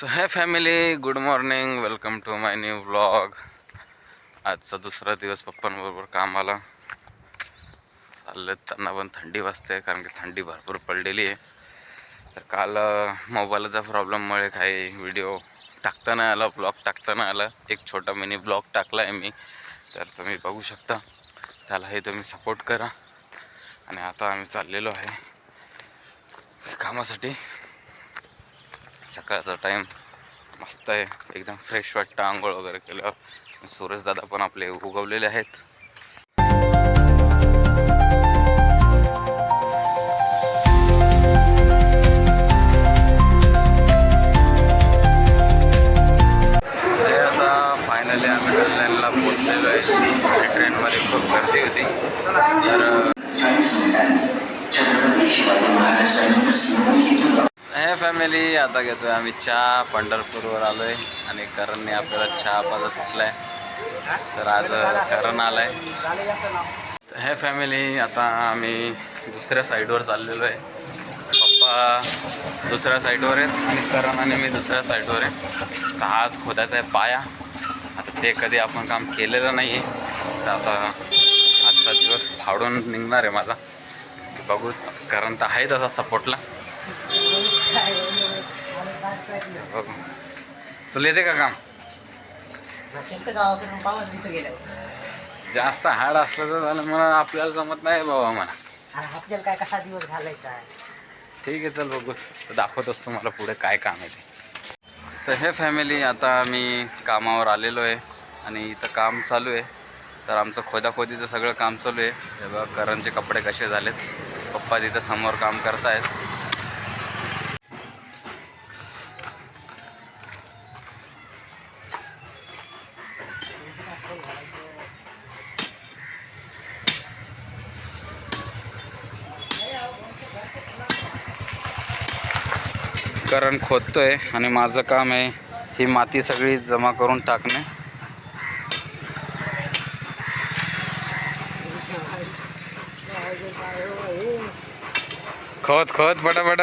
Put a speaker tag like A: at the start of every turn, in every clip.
A: So hey family good morning welcome to my new vlog. आजचा दुसरा दिवस पप्पांबरोबर कामाला. चाललं त्यांना पण थंडी वाजते कारण की थंडी भरपूर पडलेली आहे. तर काल मोबाईलचा प्रॉब्लेममुळे काही व्हिडिओ टाकता नाही आला ब्लॉग टाकता नाही आला. एक छोटा मिनी ब्लॉग टाकला आहे मी. तर तुम्ही बघू शकता. त्यालाही तुम्ही सपोर्ट करा. आणि आता आम्ही चाललेलो आहे. कामासाठी. सकाळचा टाईम मस्त आहे. एकदम फ्रेश वाटतं. आंघोळ वगैरे केल्यावर. सूरजदादा पण आपले उगवलेले आहेत. आता फायनली आम्ही आहे. खूप गर्दी होती. तर हे फॅमिली आता घेतोय आम्ही चहा. पंढरपूरवर आलोय आणि करणने आपल्याला चहा पाजत आहे तर आज करण आलाय. तर हे फॅमिली आता आम्ही दुसऱ्या साईडवर चाललेलो आहे. पप्पा दुसऱ्या साईडवर आहेत आणि करण आणि मी दुसऱ्या साईडवर आहे. तर आज खोदायचा आहे पाया. आता ते कधी आपण काम केलेलं नाही आहे तर आता आजचा दिवस फाडून निघणार आहे माझा. बघू करण तर आहे तसा सपोर्टला बघू तुला येते का काम? जास्त हार्ड असलं तर झालं मला आपल्याला जमत नाही बाबा मला
B: आपल्याला काय कसा दिवस घालायचा आहे?
A: ठीक आहे चल बघू. तर दाखवतोच तुम्हाला पुढे काय काम आहे ते. तर हे फॅमिली आता मी कामावर आलेलो आहे आणि इथं काम चालू आहे. तर आमचं खोदाखोदीचं सगळं काम चालू आहे. हे बघा करणचे कपडे कसे झालेत. पप्पा तिथं समोर काम करतायत. करंट खोदतो आहे आणि माझं काम आहे ही माती सगळी जमा करून टाकणे. खोद खोद पटापट.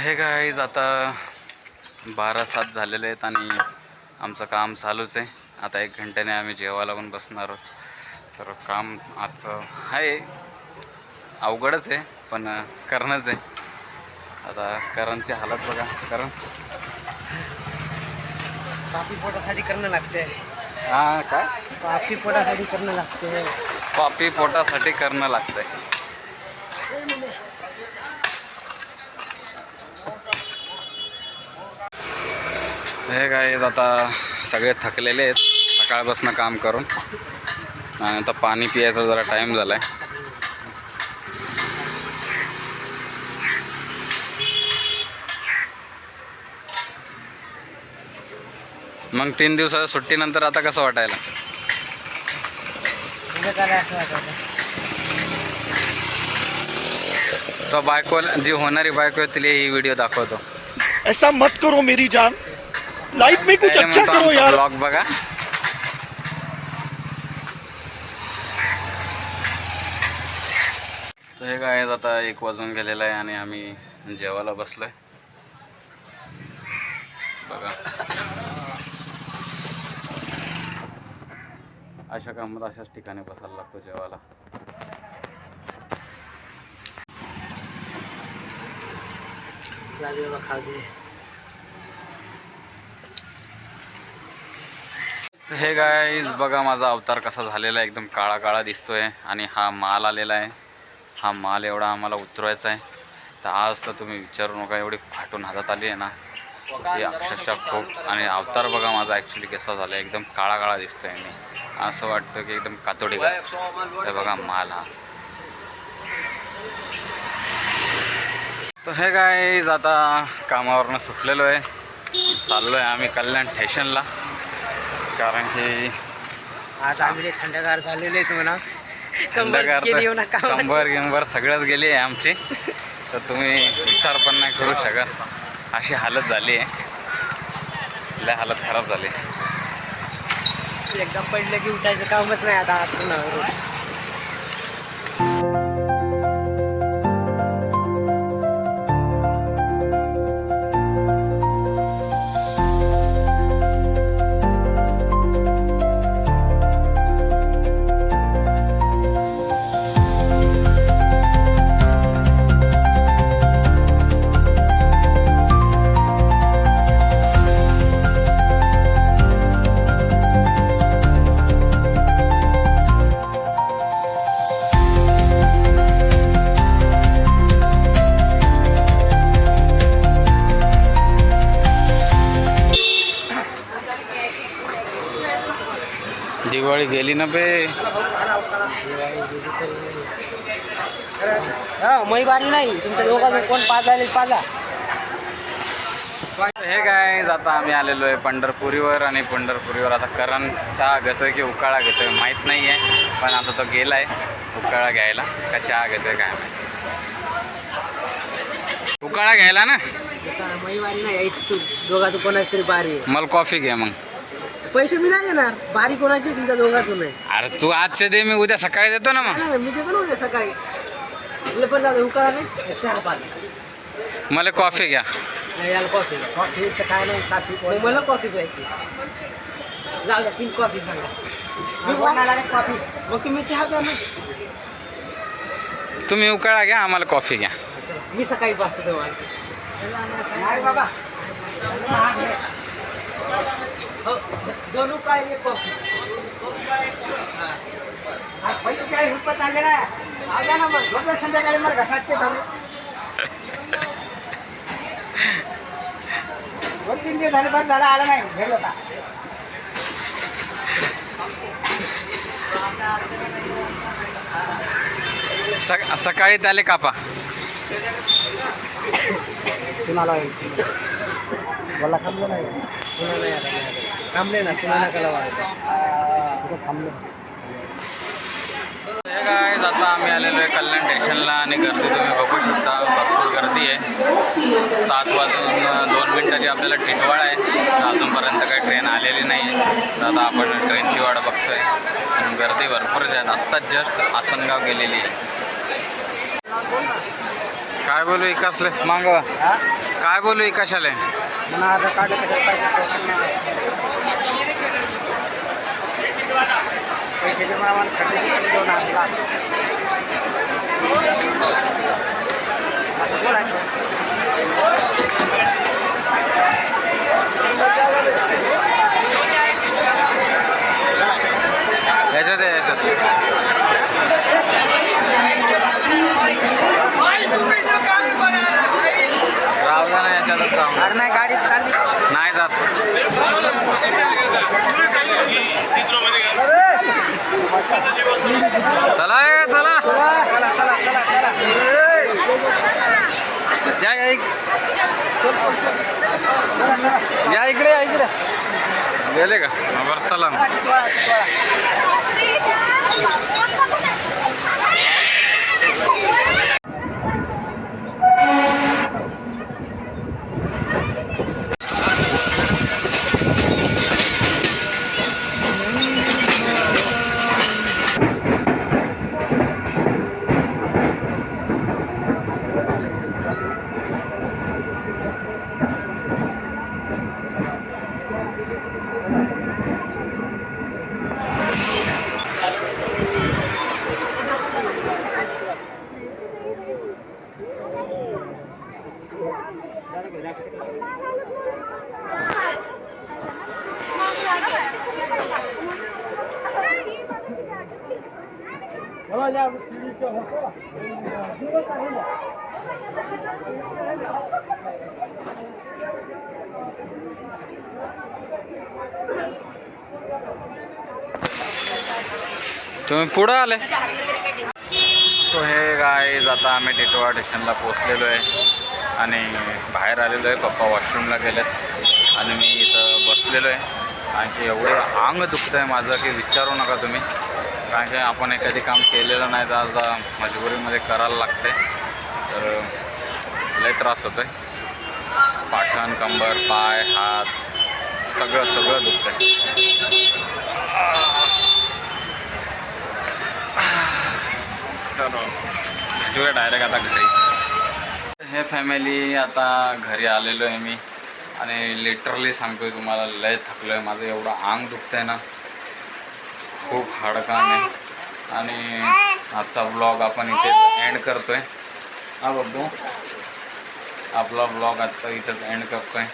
A: हे गाईज आता बारा सात झालेले आहेत आणि आमचं काम चालूच आहे. आता एक घंट्याने आम्ही जेवायला पण बसणार आहोत. तर काम आजचं आहे. अवघडच आहे पण करणंच आहे. आता करणची हालत बघा. करण.
B: पापी पोटासाठी करणं लागते
A: हां काय?
B: पापी पोटासाठी करणं लागते
A: कॉपी पोटासाठी करणं लागतंय. हे काय आता सगळे थकलेले आहेत. सकाळपासून काम करून. आणि आता पाणी पियायचा जरा टाईम झाला आहे मग तीन दिवसाच्या सुट्टीनंतर आता कसं वाटायला? तो बायको जी होणारी बायको आहे तिला ही व्हिडिओ दाखवतो.
C: ऐसा मत करो मेरी जान. लाइफ में कुछ अच्छा करो यार।
A: ब्लॉग बघा तर हे काय आता एक वाजून गेलेलं आहे आणि आम्ही जेवायला बसलोय. बघा. अशा कामात अशाच ठिकाणी बसायला लागतो जेवायला.
B: लागले
A: तर हे गाईज बघा माझा अवतार कसा झालेला आहे. एकदम काळा काळा दिसतोय आणि हा माल आलेला आहे. हा माल एवढा आम्हाला उतरवायचा आहे. तर आज तर तुम्ही विचारू नका एवढी फाटून हातात आली आहे ना. ती अक्षरशः खूप आणि अवतार बघा माझा ॲक्च्युली कसा झाला आहे एकदम काळा काळा दिसतो आहे मी. असं वाटतं की एकदम कातोडी हे बघा माल हा. तर हे गाईज आता कामावरनं सुटलेलो आहे. चाललो आहे आम्ही कल्याण स्टेशनला कारण की
B: आज आम्ही थंडगार झालेले आहेत म्हणा
A: थंड
B: कंबर गेली येऊ नका.
A: करतं कंबर गिंबर सगळंच गेली आहे आमची. तर तुम्ही विचार पण नाही करू शकत. अशी हालत झाली आहे. लय हालत खराब झाली
B: एकदा पडलं की उठायचं कामच नाही आता
A: दिवाळी गेली ना बे.
B: हा मै बारी नाही. तुमच्या दोघांना कोण पाजायला पाजा.
A: हे काय आता आम्ही आलेलो आहे पंढरपुरीवर आणि पंढरपुरीवर आता करण चहा घेतोय की उकाळा घेतोय माहीत नाही आहे पण आता तो गेलाय उकाळा घ्यायला. का चहा घेतोय काय माहीत. उकाळा घ्यायला ना?
B: नाही यायची तू कोणाची तरी बारी
A: मला कॉफी घे मग.
B: पैसे मी नाही देणार. बारी कोणाची तुमच्या दोघातून आहे.
A: अरे तू आजचे दे मी उद्या सकाळी देतो ना मग.
B: नाही, मी देतो ना उद्या सकाळी. तुला पण उकाळा नाही पाजा
A: मला कॉफी घ्या.
B: नाही याला कॉफी. कॉफी तर काय नाही कॉफी मग मला कॉफी प्यायची. जाऊ द्या तीन कॉफी सांगा. मी बोलणार आहे कॉफी. मग तुम्ही चहा ना.
A: तुम्ही उकाळा घ्या आम्हाला कॉफी घ्या.
B: मी सकाळी पाचतो नाही बाबा. दोन उकाळ एक कॉफी पंचेचाळीस रुपये चालले ना आल्या ना मग. संध्याकाळी दोन तीन दिवस झाले बंद झाला आला नाही. घरी होता.
A: सक सकाळी त्याले कापा.
B: कुणाला मला थांबलो नाही. पुन्हा नाही आला थांबले ना
A: आता आम्ही आलेलो आहे कल्याण स्टेशनला आणि गर्दी तुम्ही बघू शकता भरपूर गर्दी आहे. सात वाजून दोन मिनटाची आपल्याला टिटवाळ आहे. अजूनपर्यंत काही ट्रेन आलेली नाही आहे. तर आता आपण ट्रेनची वाट बघतोय. आहे गर्दी भरपूर आहे. आत्ताच जस्ट आसनगाव गेलेली आहे. काय बोलू इकासले मांग. काय बोलू इकाशाले
B: मला आधार कार्ड पैसे दे मला मला खरेदी दोन हजार असं बोलायचं
A: याच्यात आहे याच्यात राहू द्या ना याच्यातच जाऊ
B: अरे नाही गाडी चालली
A: नाही जात. चला ए, चला. या या इकडे या इकडे. गेले का? बरं चला तुम्ही पुढं आले? तो हे गाईज आता आम्ही टिटवाळा स्टेशनला पोचलेलो आहे. आणि बाहेर आलेलो आहे पप्पा वॉशरूमला गेलेत. आणि मी इथं बसलेलो आहे. आणि एवढं अंग दुखतं आहे माझं की विचारू नका तुम्ही. कारण की आपण एखादी काम केलेलं नाही तर आज मजबुरीमध्ये करायला लागते. तर लय त्रास होतोय. पाठण कंबर पाय हात सगळं सगळं दुखतंय. तर भेटूया डायरेक्ट आता घरी. हे फॅमिली आता घरी आलेलो आहे मी. आणि लिटरली सांगतोय तुम्हाला लय थकलो आहे माझं एवढं अंग दुखतं आहे ना. खूप हार्ड काम आहे. आणि आजचा ब्लॉग आपण इथेच एंड करतोय. हा बघू. आपला ब्लॉग आजचा इथंच एंड करतोय.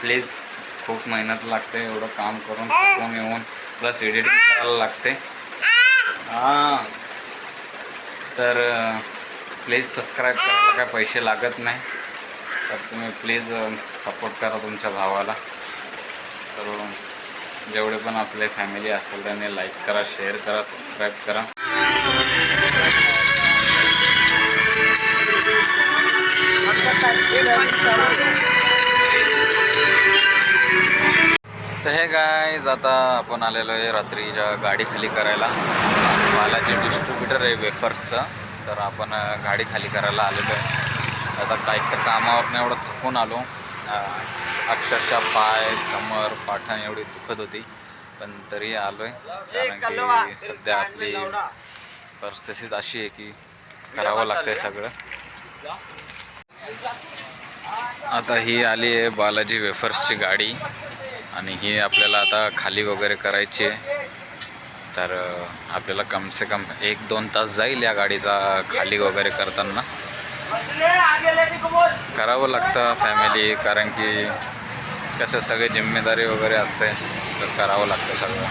A: प्लीज खूप मेहनत लागते. एवढं काम करून थकून येऊन. प्लस एडिटिंग करायला लागते. हां. तर प्लीज सबस्क्राईब करायला काय पैसे लागत नाही. तर तुम्ही प्लीज सपोर्ट करा तुमच्या भावाला. तर जेवढे पण आपले फॅमिली असेल त्यांनी लाईक करा शेअर करा सबस्क्राईब करा. तर हे गायज आता आपण आलेलो आहे रात्रीच्या गाडी खाली करायला. बालाजी डिस्ट्रीब्युटर आहे वेफर्सचं तर आपण गाडी खाली करायला आलेलो आहे. आता काही तर कामावरनं एवढं थकून आलो. अक्षरशः पाय कमर पाठण एवढी दुखत होती पण तरी आलो आहे कारण की सध्या आपली परिस्थिती अशी आहे की करावं लागतंय सगळं. आता ही आली आहे बालाजी वेफर्सची गाडी आणि ही आपल्याला आता खाली वगैरे करायची आहे. तर आपल्याला कम से कम एक दोन तास जाईल या गाडीचा खाली वगैरे करताना. करावं लागतं फॅमिली कारण की कसं सगळे जिम्मेदारी वगैरे असते तर करावं लागतं सगळं.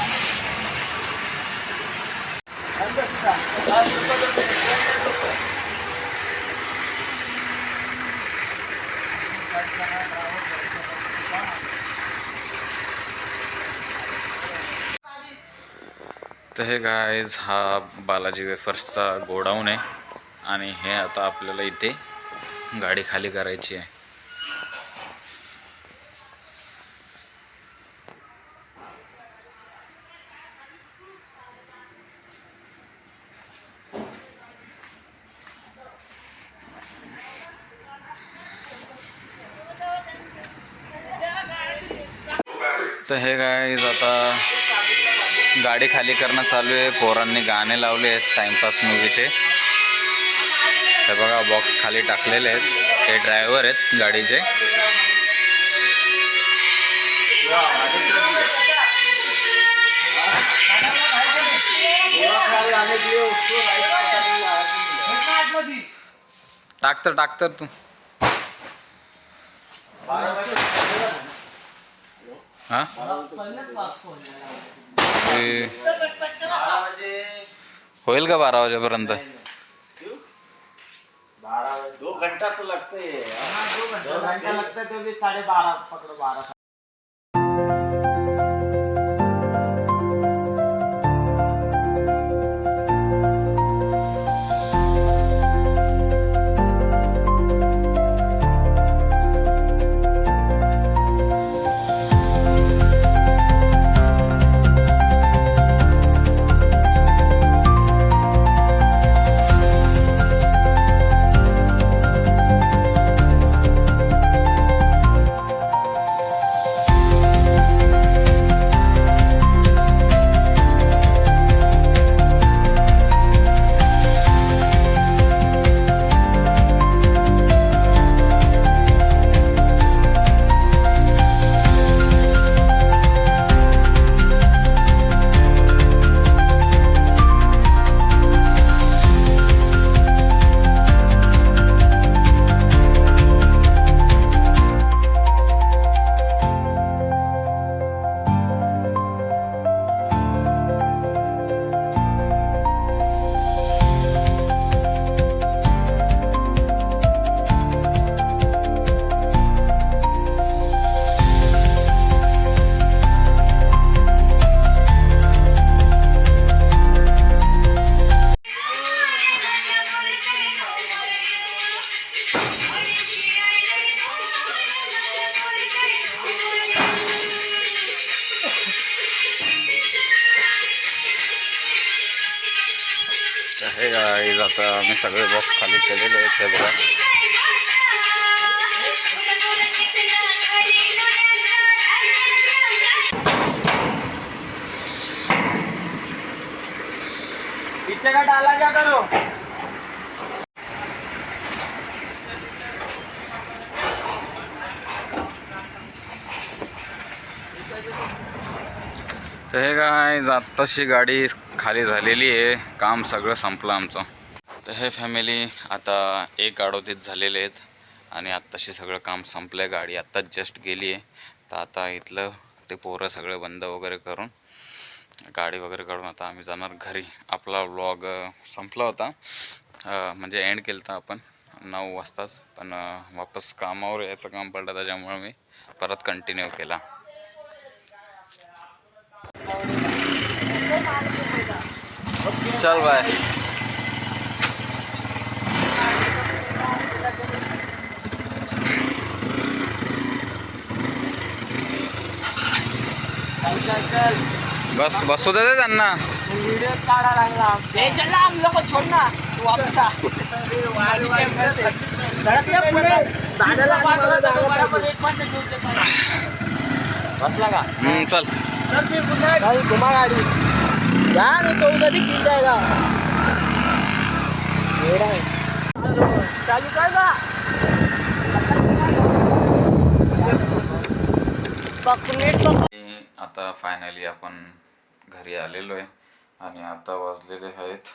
A: तर हे गायज हा बालाजी वेफर्सचा गोडाऊन आहे. आणि हे आता आपल्याला इथे गाडी खाली करायची आहे. तर हे गाईज आता गाडी खाली करणं चालू आहे. पोरांनी गाणे लावले आहेत. टाइमपास मूवीचे हे बघा बॉक्स खाली टाकलेले आहेत. ते ड्रायव्हर आहेत गाडीचे. टाकतर टाकतर तू. हा? होईल का बारा वाजेपर्यंत?
B: दो घंटा तो लगता है दो घंटा लगता है तो भी साढ़े बारह पकड़ो बारह
A: सगळे बॉक्स खाली केलेले आहेत हे बघा. तर हे काय आत्ताशी गाडी खाली झालेली आहे. काम सगळं संपलं आमचं. तर हे फॅमिली आता एक आडोतीत झालेले आहेत आणि आत्ताशी सगळं काम संपलं आहे गाडी आत्ताच जस्ट गेली आहे. तर आता इथलं ते पोरं सगळं बंद वगैरे करून गाडी वगैरे काढून आता आम्ही जाणार घरी. आपला व्लॉग संपला होता. म्हणजे एंड केलं होतं आपण नऊ वाजताच पण वापस कामावर यायचं काम पडलं त्याच्यामुळे मी परत कंटिन्यू केला. चल बाय
B: चल चल चल
A: बस बसू दे दे त्यांना.
B: वीडियो काढा लागला ए चल ना हम लोग को छोड़ ना. तू वापस आ. धडक या पुढे. दादाला आणि मला जागा पाहिजे. बसला का?
A: हम्म, चल.
B: भाई घुमा गाड़ी जा नहीं तो उधर ही गिर जाएगा मेरा है चालू कर ना. पकनेट पक
A: आता फायनली आपण घरी आलेलो आहे आणि आता वाजलेले आहेत.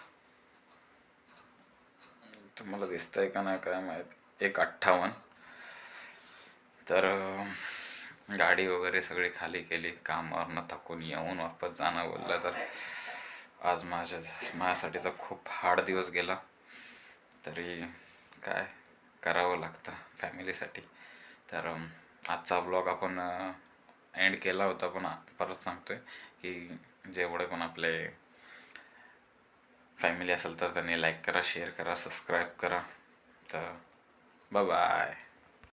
A: तुम्हाला दिसतंय का नाही काय माहीत? एक अठ्ठावन्न. तर गाडी वगैरे सगळी खाली केली. कामावरनं थकून येऊन वापस जाणं बोललं तर आज माझ्या माझ्यासाठी तर खूप हार्ड दिवस गेला. तरी काय करावं लागतं फॅमिलीसाठी तर आजचा ब्लॉग आपण अँड केला होता पण परत परत सांगतोय की जेवढे पण आपले फॅमिली असेल तर त्यांनी लाईक करा शेअर करा सबस्क्राईब करा. तर बाय